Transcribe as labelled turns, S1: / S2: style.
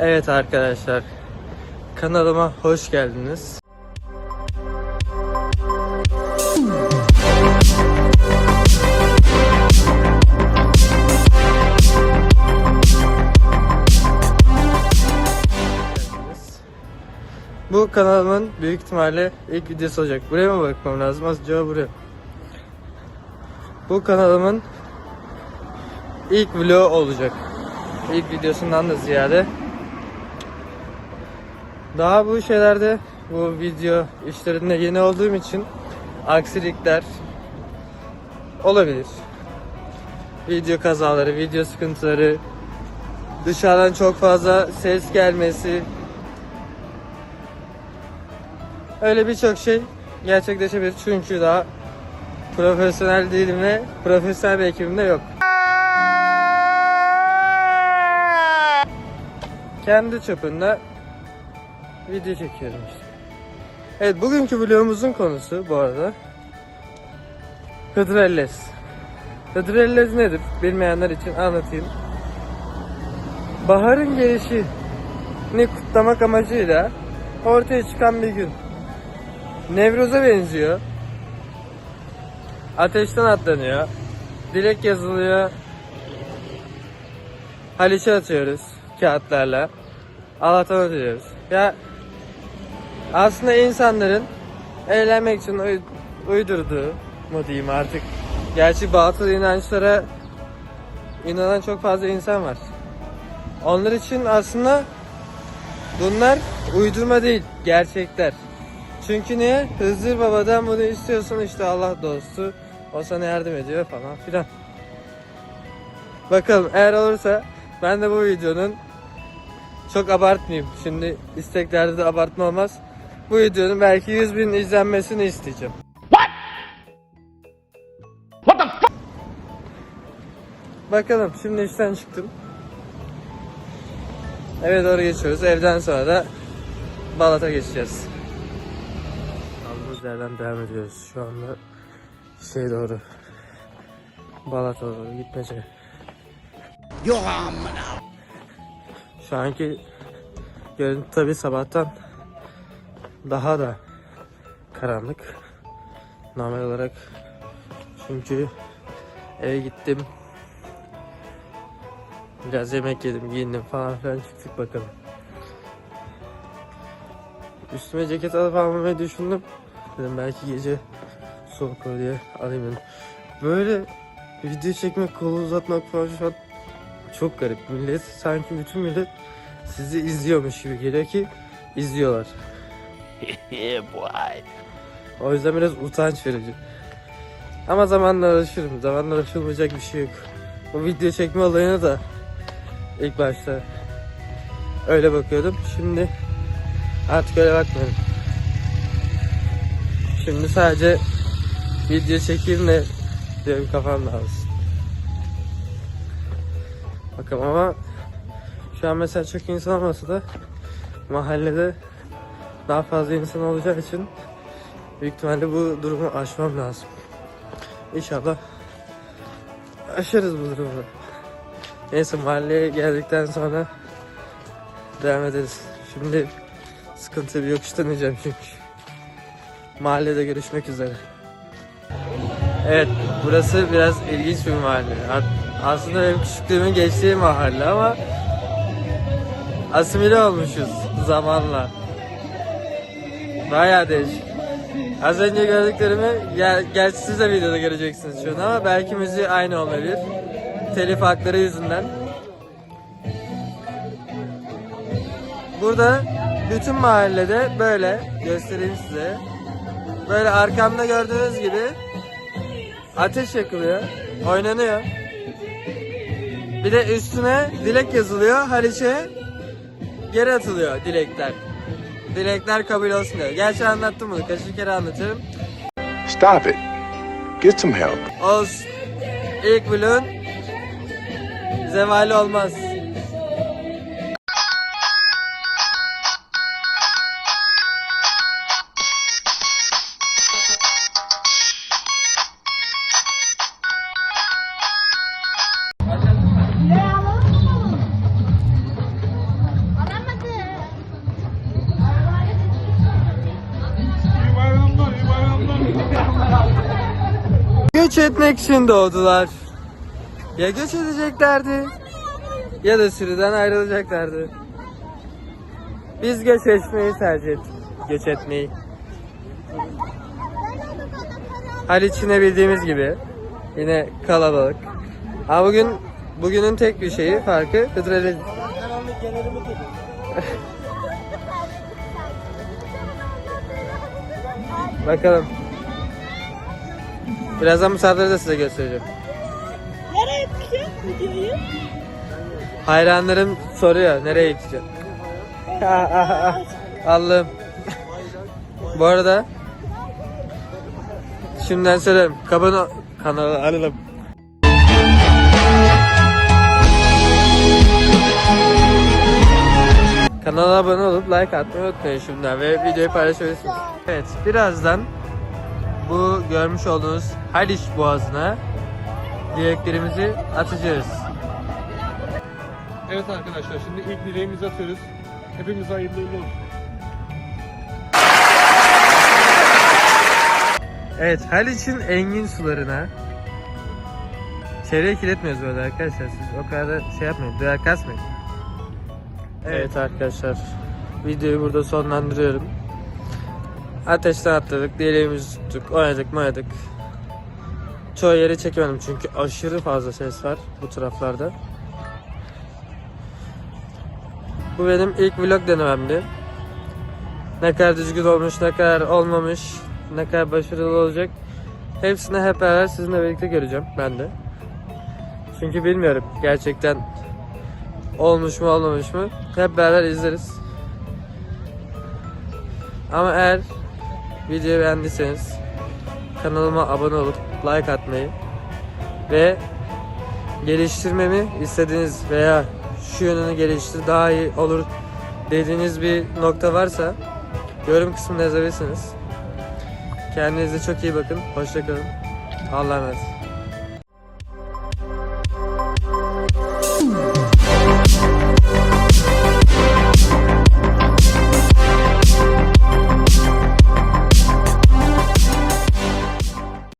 S1: Evet arkadaşlar. Kanalıma hoş geldiniz. Bu kanalımın büyük ihtimalle ilk videosu olacak. Buraya mı bakmam lazım? Az cevap buraya. Bu kanalımın ilk vlogu olacak. İlk videosundan da ziyade. Daha bu şeylerde bu video işlerinde yeni olduğum için aksilikler olabilir. Video kazaları, video sıkıntıları, dışarıdan çok fazla ses gelmesi öyle birçok şey gerçekleşebilir çünkü daha profesyonel değilim ve profesyonel bir ekibim de yok. Kendi çapında video çekiyorum işte. Evet bugünkü vlogumuzun konusu bu arada Hıdrellez. Hıdrellez nedir? Bilmeyenler için anlatayım. Baharın gelişini kutlamak amacıyla ortaya çıkan bir gün. Nevruz'a benziyor. Ateşten atlanıyor. Dilek yazılıyor. Haliç'e atıyoruz kağıtlarla. Allah'tan ödüyoruz. Ya aslında insanların eğlenmek için uy- uydurduğu mu diyeyim artık. Gerçi batıl inançlara inanan çok fazla insan var. Onlar için aslında bunlar uydurma değil, gerçekler. Çünkü niye? Hızır Baba'dan bunu istiyorsun işte Allah dostu. O sana yardım ediyor falan filan. Bakalım eğer olursa ben de bu videonun çok abartmayayım. Şimdi isteklerde de abartma olmaz. Bu videonun belki 100 bin izlenmesini isteyeceğim.
S2: What the fuck?
S1: Bakalım şimdi işten çıktım. Eve doğru geçiyoruz. Evden sonra da Balat'a geçeceğiz. Kaldığımız yerden devam ediyoruz. Şu anda şey doğru. Balat'a doğru gitmece. Şu anki görüntü tabi sabahtan daha da karanlık. Normal olarak çünkü eve gittim. Biraz yemek yedim, giyindim falan filan çıktık bakalım. Üstüme ceket alıp almamayı düşündüm. Dedim belki gece soğuk olur diye alayım dedim. Böyle video çekmek, kolu uzatmak falan şu an çok garip. Millet sanki bütün millet sizi izliyormuş gibi geliyor ki izliyorlar.
S2: boy.
S1: O yüzden biraz utanç verici. Ama zamanla alışırım. Zamanla alışılmayacak bir şey yok. Bu video çekme olayına da ilk başta öyle bakıyordum. Şimdi artık öyle bakmıyorum. Şimdi sadece video çekeyim de diyorum kafam dağılsın. Bakalım ama şu an mesela çok insan olmasa da mahallede daha fazla insan olacağı için büyük ihtimalle bu durumu aşmam lazım. İnşallah aşarız bu durumu. Neyse mahalleye geldikten sonra devam ederiz. Şimdi sıkıntı bir yokuştan ineceğim çünkü. Mahallede görüşmek üzere. Evet burası biraz ilginç bir mahalle. Aslında benim küçüklüğümün geçtiği mahalle ama asimile olmuşuz zamanla. Bayağı değişik. Az önce gördüklerimi ger gerçi siz de videoda göreceksiniz şu an ama belki müziği aynı olabilir. Telif hakları yüzünden. Burada bütün mahallede böyle göstereyim size. Böyle arkamda gördüğünüz gibi ateş yakılıyor, oynanıyor. Bir de üstüne dilek yazılıyor. Haliç'e geri atılıyor dilekler. Dilekler kabul olsun diyor. Gerçi anlattım bunu. Kaçıncı kere anlatıyorum.
S3: Stop it. Get some help.
S1: Olsun. İlk vlogun zevali olmaz. Göç etmek için doğdular. Ya göç edeceklerdi ya da sürüden ayrılacaklardı. Biz göç etmeyi tercih ettik. Göç etmeyi. Haliç bildiğimiz gibi yine kalabalık. Ama bugün bugünün tek bir şeyi farkı Hıdrellez. Bakalım. Birazdan de size göstereceğim.
S4: Nereye yapacağız videoyu?
S1: Hayranlarım soruyor nereye gideceğim. Allah'ım. Bu arada şimdiden söyleyeyim. Kabını kanalı alalım. Kanala abone olup like atmayı unutmayın şimdiden ve videoyu paylaşabilirsiniz. Evet birazdan bu görmüş olduğunuz Haliç Boğazı'na dileklerimizi atacağız.
S5: Evet arkadaşlar şimdi ilk dileğimizi atıyoruz. Hepimiz hayırlı uğurlu olsun.
S1: Evet, Haliç'in engin sularına çevreyi kirletmiyoruz böyle arkadaşlar. Siz o kadar da şey yapmayın, duyar kasmayın. Evet arkadaşlar, videoyu burada sonlandırıyorum. Ateşten atladık, dileğimizi tuttuk, oynadık oynadık. Çoğu yeri çekemedim çünkü aşırı fazla ses var bu taraflarda. Bu benim ilk vlog denememdi. Ne kadar düzgün olmuş, ne kadar olmamış, ne kadar başarılı olacak. Hepsini hep beraber sizinle birlikte göreceğim ben de. Çünkü bilmiyorum gerçekten olmuş mu olmamış mı. Hep beraber izleriz. Ama eğer videoyu beğendiyseniz kanalıma abone olup like atmayı ve geliştirmemi istediğiniz veya şu yönünü geliştir daha iyi olur dediğiniz bir nokta varsa yorum kısmına yazabilirsiniz. Kendinize çok iyi bakın. Hoşçakalın. Allah'a emanet.